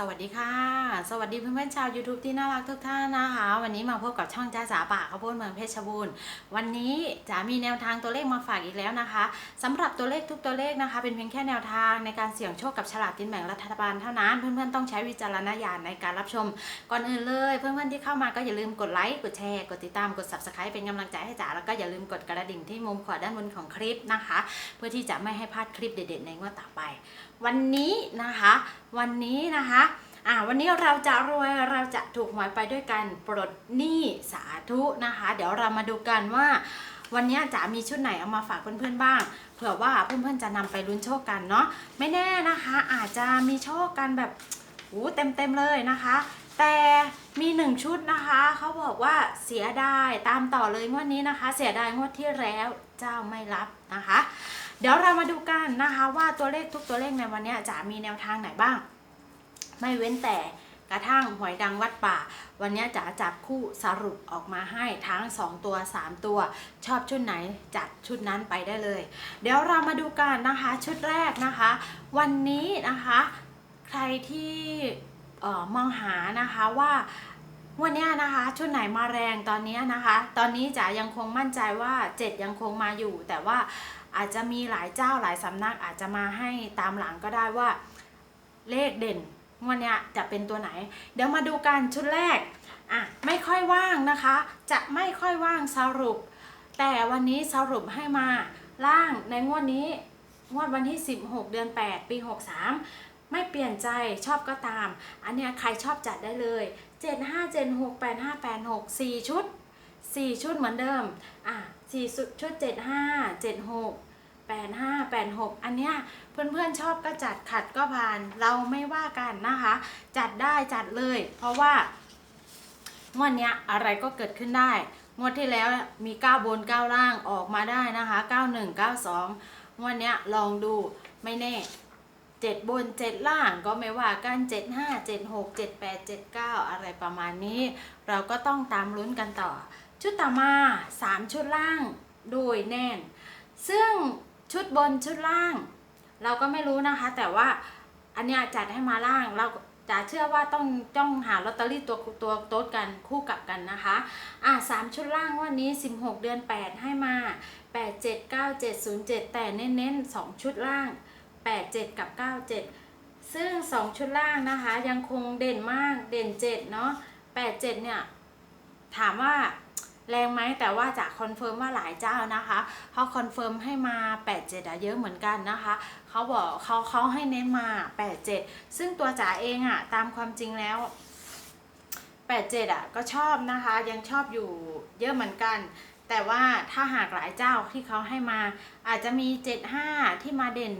สวัสดีค่ะ สวัสดีเพื่อนๆชาว YouTube ที่น่ารักทุกท่านนะคะ วันนี้มาพบกับช่องจ้าจ๋าป่าข้าวโพดเมืองเพชรบูรณ์วันนี้จ๋ามีแนวทางตัวเลขมาฝากอีกแล้วนะคะสำหรับตัวเลขทุกตัวเลขนะคะ เป็นเพียงแค่แนวทางในการเสี่ยงโชคกับฉลากกินแบ่งรัฐบาลเท่านั้นเพื่อนๆต้องใช้วิจารณญาณในการรับชม ก่อนอื่นเลย เพื่อนๆที่เข้ามาก็อย่าลืมกดไลค์กดแชร์กดติดตามกด subscribe เป็นกำลังใจให้จ๋าแล้วก็อย่าลืมกดกระดิ่งที่มุมขวาด้านบนของคลิปนะคะ เพื่อที่จะไม่ให้พลาดคลิปเด็ดๆในงวดต่อไปวันนี้นะคะ วันนี้นะคะอ่าวันนี้เราจะรวยเราจะถูกหวยไปด้วยกันปลดหนี้สาธุนะคะ เดี๋ยวเรามาดูกันว่า วันนี้จะมีชุดไหนเอามาฝากเพื่อนๆบ้างเผื่อว่าเพื่อนๆจะนำไปลุ้นโชคกันเนาะไม่แน่นะคะ อาจจะมีโชคกันแบบโอ้เต็มๆเลยนะคะ แต่มีหนึ่งชุดนะคะเขาบอกว่าเสียดายตามต่อเลยงวดนี้นะคะ เสียดายงวดที่แล้วเจ้าไม่รับนะคะ เดี๋ยวเรามาดูกันนะคะว่าตัวเลขทุกตัวเลขในวันนี้จะมีแนวทางไหนบ้าง ไม่เว้นแต่กระทั่งหวยดังวัดป่า วันนี้จ๋าจับคู่สรุปออกมาให้ทั้ง 2 ตัว 3 ตัว ชอบชุดไหนจัดชุดนั้นไปได้เลย เดี๋ยวเรามาดูกันนะคะชุดแรกนะคะ วันนี้นะคะ ใครที่ออมองหานะคะว่า วันนี้นะคะชุดไหนมาแรงตอนนี้นะคะ ตอนนี้จ๋ายังคงมั่นใจว่า 7 ยังคงมาอยู่ แต่ว่าอาจจะมีหลายเจ้าหลายสำนักอาจจะมาให้ตามหลังก็ได้ว่าเลขเด่นวันนี้จะเป็นตัวไหน เดี๋ยวมาดูกันชุดแรกอะไม่ค่อยว่างนะคะ จะไม่ค่อยว่างสรุป แต่วันนี้สรุปให้มาล่างในงวดนี้งวดวันที่ 16 เดือน 8 ปี 63 ไม่เปลี่ยนใจชอบก็ตาม อันเนี้ยใครชอบจัดได้เลย75 76 85 86 4ชุด4ชุดเหมือนเดิมอะ4ชุดชุด75 76 85 86อันเนี้ยเพื่อนๆชอบก็จัดขัดก็ผ่านเราไม่ว่ากันนะคะ จัดได้จัดเลย เพราะว่างวดเนี้ยอะไรก็เกิดขึ้นได้ งวดที่แล้วมี 9 บน 9 ล่างออกมาได้นะคะ 91 92 งวดเนี้ยลองดูไม่แน่ 7บน7ล่างก็ไม่ว่ากัน75 76 78 79อะไรประมาณนี้ เราก็ต้องตามลุ้นกันต่อ ชุดต่อมา3ชุดล่างโดยแน่น ซึ่งชุดบนชุดล่าง เราก็ไม่รู้นะคะ แต่ว่าอันนี้จัดให้มาล่างเราจะเชื่อว่าต้องต้องหาลอตเตอรี่ตัวตัวโต๊ดกันคู่กับกันนะคะ อะสามชุดล่างวันนี้ 16 เดือน 8 ให้มา 8 7 9 7 0 7 แต่เน้นๆ 2 ชุดล่าง 8 7 กับ 9 7 ซึ่ง 2 ชุดล่างนะคะ ยังคงเด่นมากเด่น 7 เนาะ8 7 เนี่ย ถามว่าแรงไหมแต่ว่าจะคอนเฟิร์มว่าหลายเจ้านะคะเขาคอนเฟิร์มให้มา 87อะเยอะเหมือนกันนะคะเขาบอกเขาเขาให้เน้นมา 87 ซึ่งตัวจ๋าเองอะตามความจริงแล้ว 87อะก็ชอบนะคะ ยังชอบอยู่เยอะเหมือนกัน แต่ว่าถ้าหากหลายเจ้าที่เขาให้มาอาจจะมี 75 ที่มาเด่น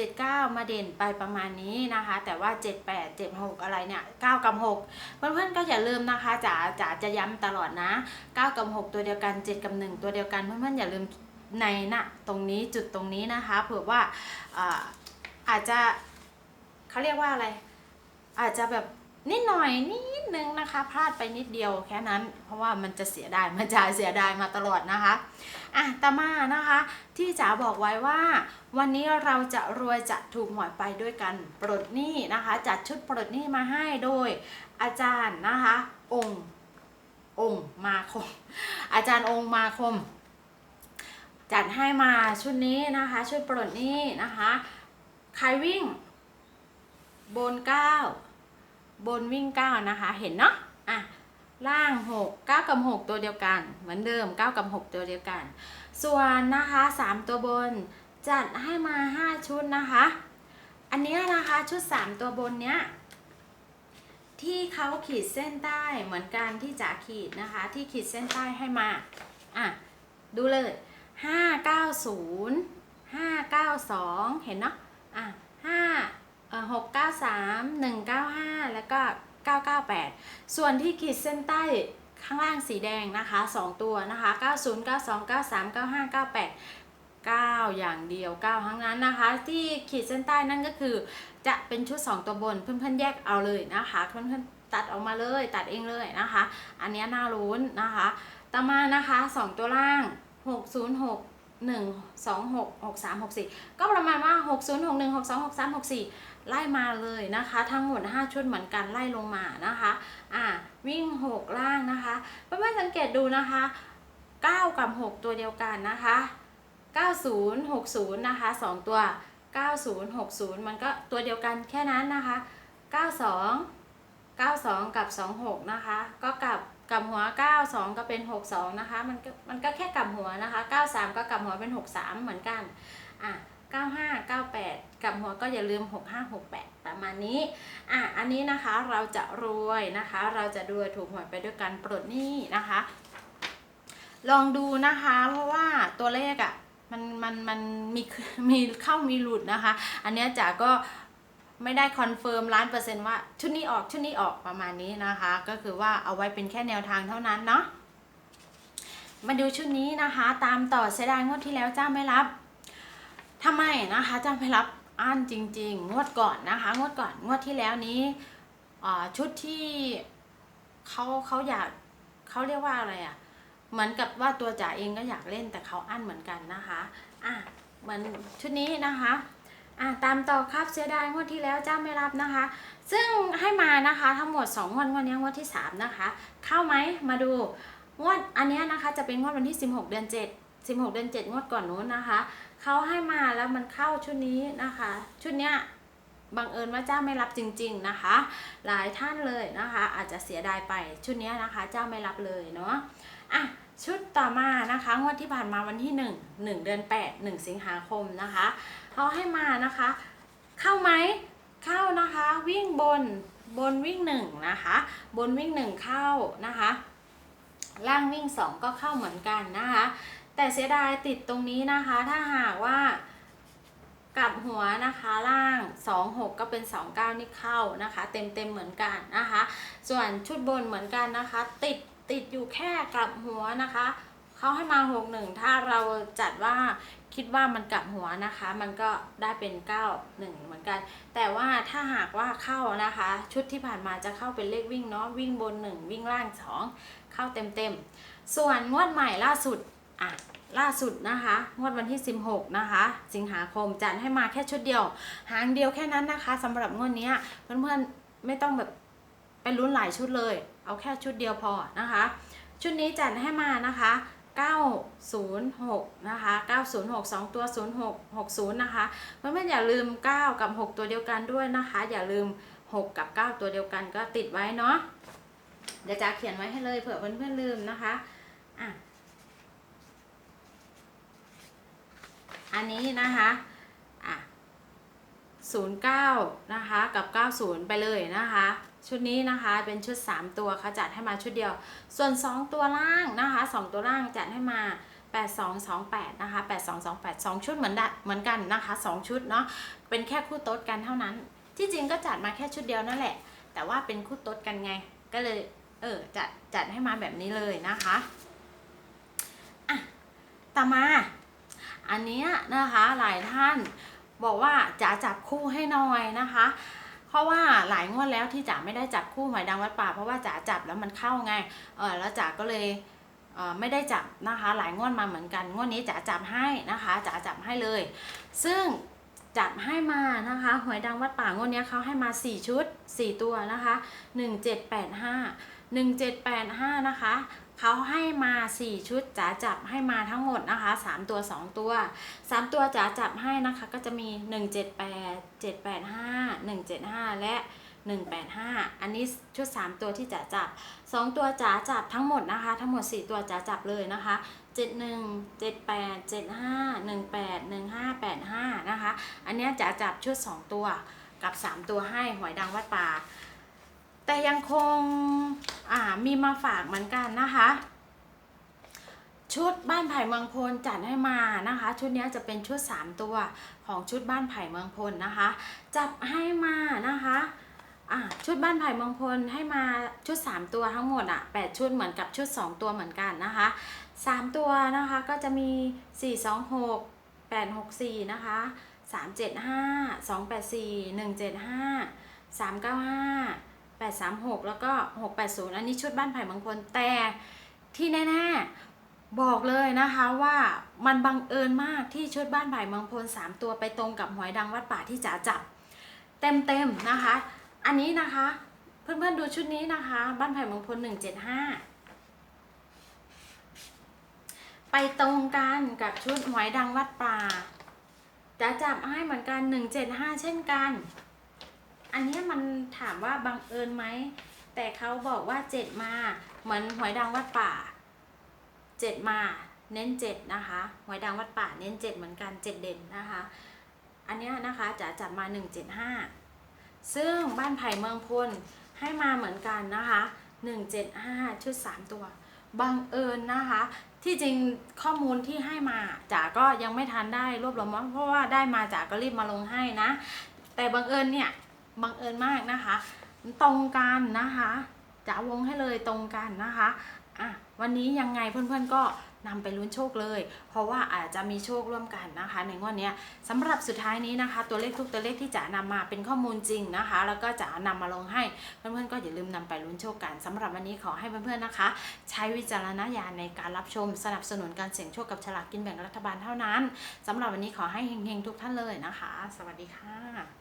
79 มาเด่นไปประมาณนี้นะคะ แต่ว่า 78 76 อะไรเนี่ย 9 กับ 6 เพื่อนๆก็อย่าลืมนะคะจ๋าจ๋าจะย้ำตลอดนะ 9 กับ 6 ตัวเดียวกัน 7 กับ 1 ตัวเดียวกันเพื่อนๆอย่าลืมในนะตรงนี้จุดตรงนี้นะคะเผื่อว่าอ่าอาจจะเขาเรียกว่าอะไร อาจจะแบบ นิดหน่อยนิดนึงนะคะพลาดไปนิดเดียวแค่นั้น เพราะว่ามันจะเสียดายมันจะเสียดายมาตลอดนะคะอะต่อมานะคะ ที่จ๋าบอกไว้ว่า วันนี้เราจะรวยจะถูกหวยไปด้วยกันปลดหนี้นะคะ จัดชุดปลดหนี้มาให้โดยอาจารย์นะคะ องค์องค์มาคม อาจารย์องค์มาคม จัดให้มาชุดนี้นะคะ ชุดปลดหนี้นะคะ ใครวิ่ง บนเก้า บนวิ่งเก้านะคะ เห็นเนาะอะล่างหกเก้ากับหกตัวเดียวกัน เหมือนเดิมเก้ากับหกตัวเดียวกัน ส่วนนะคะสามตัวบนจัดให้มาห้าชุดนะคะ อันเนี้ยนะคะชุดสามตัวบนเนี้ยที่เขาขีดเส้นใต้เหมือนกันที่จ๋าขีดนะคะ ที่ขีดเส้นใต้ให้มาอะดูเลยห้าเก้าศูนย์ห้าเก้าสองเห็นเนาะอะห้า หกเก้าสามหนึ่งเก้าห้าแล้วก็เก้าเก้าแปดส่วนที่ขีดเส้นใต้ข้างล่างสีแดงนะคะสองตัวนะคะเก้าศูนย์เก้าสองเก้าสามเก้าห้าเก้าแปดเก้าอย่างเดียวเก้าทั้งนั้นนะคะ ที่ขีดเส้นใต้นั่นก็คือ จะเป็นชุด 2 ตัวบนเพื่อนๆแยกเอาเลยนะคะเพื่อนๆตัดออกมาเลยตัดเองเลยนะคะ อันนี้น่ารุ้นนะคะ ต่อมานะคะ 2 ตัวล่าง 606 1 2 6 6 3 6 4 ก็ประมาณว่า 6 0 6 1 6 2 6 3 6 4 ไล่มาเลยนะคะ ทั้งหมด 5 ชุดเหมือนกันไล่ลงมานะคะอะวิ่ง 6 ล่างนะคะเพื่อนๆสังเกตดูนะคะ 9 กับ 6 ตัวเดียวกันนะคะ 90 60 นะคะ 2 ตัว 90 60 มันก็ตัวเดียวกันแค่นั้นนะคะ 92 92 กับ 26 นะคะ ก็กลับ กลับหัว 92 ก็เป็น 62 นะคะ มันก็มันก็แค่กลับหัวนะคะ 93 ก็กลับหัวเป็น 63 เหมือนกัน อะ 95 98 กลับหัวก็อย่าลืม 65 68 ประมาณนี้ อะ อันนี้นะคะเราจะรวยนะคะ เราจะรวยถูกหวยไปด้วยกันปลดหนี้นะคะ ลองดูนะคะ เพราะว่าตัวเลขอะ่ะมันมันมันมีมีเข้ามีหลุดนะคะ อันนี้จ๋าก็ ไม่ได้คอนเฟิร์มล้านเปอร์เซนต์ว่าชุดนี้ออกชุดนี้ออกประมาณนี้นะคะ ก็คือว่าเอาไว้เป็นแค่แนวทางเท่านั้นเนาะมาดูชุดนี้นะคะ ตามต่อเสียดายงวดที่แล้วเจ้าไม่รับทำไมนะคะเจ้าไม่รับอ่านจริง ๆ งวดก่อนนะคะ งวดก่อนงวดที่แล้วนี้ชุดที่เขาเขาอยากเขาเรียกว่าอะไรอะ่ะเหมือนกับว่าตัวจ๋าเองก็อยากเล่นแต่เขาอั้นเหมือนกันนะคะ อะเหมือนชุดนี้นะคะ อะตามต่อครับเสียดายงวดที่แล้วเจ้าไม่รับนะคะ ซึ่งให้มานะคะทั้งหมด2งวดงวดนี้งวดที่ 3 นะคะ เข้าไหมมาดูงวดอันนี้นะคะจะเป็นงวดวันที่ 16 เดือน 7 16 เดือน 7 งวดก่อนนู้นนะคะเขาให้มาแล้วมันเข้าชุดนี้นะคะ ชุดเนี้ยบังเอิญว่าเจ้าไม่รับจริง ๆนะคะ หลายท่านเลยนะคะ อาจจะเสียดายไปชุดนี้นะคะ เจ้าไม่รับเลยเนาะอะ ชุดต่อมานะคะงวดที่ผ่านมาวันที่ 1 1 เดือน 8 1 สิงหาคมนะคะเขาให้มานะคะ เข้าไหมเข้านะคะวิ่งบนบนวิ่ง1นะคะบนวิ่ง1เข้านะคะล่างวิ่ง2ก็เข้าเหมือนกันนะคะ แต่เสียดายติดตรงนี้นะคะ ถ้าหากว่ากลับหัวนะคะล่าง 2 6 ก็เป็น 2 9 นี่เข้านะคะ เต็มเต็มเหมือนกันนะคะ ส่วนชุดบนเหมือนกันนะคะ ติด ติดอยู่แค่กลับหัวนะคะเขาให้มา 6 1 ถ้าเราจัดว่าคิดว่ามันกลับหัวนะคะ มันก็ได้เป็น 9 1 เหมือนกัน แต่ว่าถ้าหากว่าเข้านะคะ ชุดที่ผ่านมาจะเข้าเป็นเลขวิ่งเนาะวิ่งบน 1 วิ่งล่าง 2 เข้าเต็มเต็มๆส่วนงวดใหม่ล่าสุดอะล่าสุดนะคะงวดวันที่ 16 นะคะ สิงหาคมจัดให้มาแค่ชุดเดียว หางเดียวแค่นั้นนะคะสำหรับงวดนี้เพื่อนๆไม่ต้องแบบ ไปลุ้นหลายชุดเลย เอาแค่ชุดเดียวพอนะคะ ชุดนี้จัดให้มานะคะ 906 นะคะ 906 2 ตัว 06 60 นะคะเพื่อนๆอย่าลืม 9 กับ 6 ตัวเดียวกันด้วยนะคะ อย่าลืม 6 กับ 9 ตัวเดียวกันก็ติดไว้เนาะเดี๋ยวจะเขียนไว้ให้เลยเผื่อเพื่อนๆลืมนะคะอะอันนี้นะคะอะ09 นะคะ กับ 90 ไปเลยนะคะ ชุดนี้นะคะเป็นชุด 3 ตัวเขาจัดให้มาชุดเดียว ส่วน 2 ตัวล่างนะคะ 2 ตัวล่างจัดให้มา 8228 นะคะ 8228 2 ชุดเหมือนดะเหมือนกันนะคะ 2 ชุดเนาะเป็นแค่คู่โต๊ดกันเท่านั้น ที่จริงก็จัดมาแค่ชุดเดียวนั่นแหละ แต่ว่าเป็นคู่โต๊ดกันไง ก็เลยเออจัดจัดให้มาแบบนี้เลยนะคะอะต่อมา อันเนี้ยนะคะหลายท่านบอกว่าจะจับคู่ให้หน่อยนะคะ เพราะว่าหลายงวดแล้วที่จ๋าไม่ได้จับคู่หอยดังวัดป่า เพราะว่าจ๋าจับแล้วมันเข้าไงเออแล้วจ๋าก็เลยเออไม่ได้จับนะคะ หลายงวดมาเหมือนกันงวดนี้จ๋าจับให้นะคะจ๋าจับให้เลย ซึ่งจับให้มานะคะหวยดังวัดป่างวดนี้เขาให้มา 4 ชุด 4 ตัวนะคะ 1785 1785 นะคะเขาให้มา 4 ชุดจ๋าจับให้มาทั้งหมดนะคะ 3 ตัว 2 ตัว 3 ตัวจ๋าจับให้นะคะก็จะมี 178 785 175 และ 185 อันนี้ชุด 3 ตัวที่จ๋าจับ 2 ตัวจ๋าจับทั้งหมดนะคะ ทั้งหมด 4 ตัวจ๋าจับเลยนะคะ 71 78 75 18 15 85 นะคะ อันนี้จ๋าจับชุด 2 ตัวกับ 3 ตัวให้หวยดังวัดป่า แต่ยังคงมีมาฝากเหมือนกันนะคะ ชุดบ้านไผ่เมืองพลจัดให้มานะคะ ชุดนี้จะเป็นชุด 3 ตัวของชุดบ้านไผ่เมืองพลนะคะ จับให้มานะคะชุดบ้านไผ่มงพลให้มาชุด 3 ตัวทั้งหมดอะ8ชุดเหมือนกับชุด 2 ตัวเหมือนกันนะคะ 3 ตัวนะคะก็จะมี 426 864 นะคะ 375 284 175 395 836 แล้วก็ 680 อันนี้ชุดบ้านไผ่เมืองพลแต่ที่แน่ๆบอกเลยนะคะว่ามันบังเอิญมากที่ชุดบ้านไผ่เมืองพล3 ตัวไปตรงกับหวยดังวัดป่าที่จ๋าจับเต็มๆนะคะ อันนี้นะคะ เพื่อนๆดูชุดนี้นะคะ บ้านไผ่เมืองพลหนึ่งเจ็ดห้าไปตรงกันกับชุดหวยดังวัดป่าจะจับให้เหมือนกันหนึ่งเจ็ดห้าเช่นกัน อันนี้มันถามว่าบังเอิญไหม แต่เขาบอกว่าเจ็ดมา เหมือนหวยดังวัดป่าเจ็ดมา เน้นเจ็ดนะคะหวยดังวัดป่าเน้นเจ็ดเหมือนกันเจ็ดเด่นนะคะ อันนี้นะคะจะจับมาหนึ่งเจ็ดห้าซึ่งบ้านไผ่เมืองพลให้มาเหมือนกันนะคะหนึ่งเจ็ดห้าชุดสามตัวบังเอิญนะคะ ที่จริงข้อมูลที่ให้มาจ๋าก็ยังไม่ทันได้รวบรวมเพราะว่าได้มาจ๋าก็รีบมาลงให้นะ แต่บังเอิญเนี่ย บังเอิญมากนะคะ ตรงกันนะคะจ๋าวงให้เลยตรงกันนะคะอะวันนี้ยังไงเพื่อนๆก็นำไปลุ้นโชคเลย เพราะว่าอาจจะมีโชคร่วมกันนะคะ ในงวดนี้สำหรับสุดท้ายนี้นะคะ ตัวเลขทุกตัวเลขที่จ๋านำมาเป็นข้อมูลจริงนะคะ แล้วก็จ๋านำมาลงให้เพื่อนๆก็อย่าลืมนำไปลุ้นโชคกันสำหรับวันนี้ขอให้เพื่อนๆนะคะ ใช้วิจารณญาณในการรับชมสนับสนุนการเสี่ยงโชคกับฉลากกินแบ่งรัฐบาลเท่านั้นสำหรับวันนี้ขอให้เฮงๆทุกท่านเลยนะคะ สวัสดีค่ะ